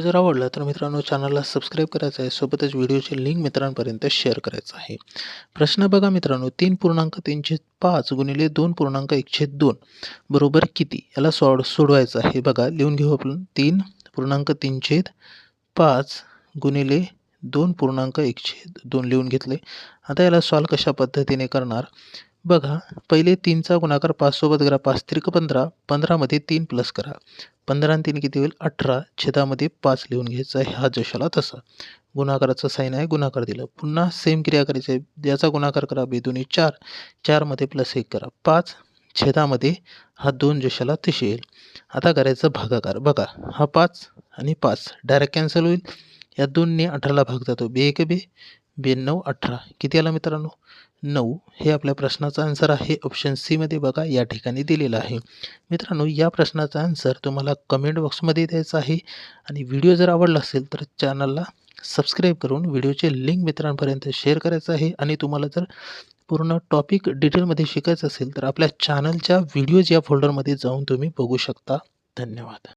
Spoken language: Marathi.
व्हिडिओ जर आवडला तर मित्रांनो चॅनलला सबस्क्राईब करायचं आहे. सोबतच व्हिडिओची लिंक मित्रांपर्यंत शेअर करायचं आहे. प्रश्न बघा मित्रांनो तीन पूर्णांक तीनशे पाच गुणिले दोन पूर्णांक एकशे दोन बरोबर किती? याला सॉड सोडवायचं आहे. बघा लिहून घेऊ आपण. तीन पूर्णांक तीनशे पाच गुणिले दोन पूर्णांक एकशे दोन लिहून घेतले. आता याला सॉल्व कशा पद्धतीने करणार? बघा पहिले तीनचा गुणाकार पाचसोबत करा. पाच त्रिक पंधरा पंधरामध्ये तीन प्लस करा. पंधरा आणि तीन किती होईल? अठरा छेदामध्ये पाच लिहून घ्यायचा आहे. हा जशाला तसा. गुणाकाराचा साईन आहे. गुणाकार दिलं. पुन्हा सेम क्रिया करायची आहे. याचा गुणाकार करा बेदोनी चार. चारमध्ये प्लस एक करा. पाच छेदामध्ये हा दोन जशाला तशी येईल. आता करायचं भागाकार. बघा हा पाच आणि पाच. डायरेक्ट कॅन्सल होईल. या दोनने अठराला भाग जातो. बे एक बे. ब्याण्णव अठरा. किती आला मित्रांनो? नऊ. हे आपल्या प्रश्नाचा आन्सर आहे. ऑप्शन सीमध्ये बघा या ठिकाणी दिलेलं आहे. मित्रांनो या प्रश्नाचा आन्सर तुम्हाला कमेंट बॉक्समध्ये द्यायचा आहे. आणि व्हिडिओ जर आवडला असेल तर चॅनलला सबस्क्राईब करून व्हिडिओचे लिंक मित्रांपर्यंत शेअर करायचं आहे. आणि तुम्हाला जर पूर्ण टॉपिक डिटेलमध्ये शिकायचं असेल तर आपल्या चॅनलच्या व्हिडिओज या फोल्डरमध्ये जाऊन तुम्ही बघू शकता. धन्यवाद.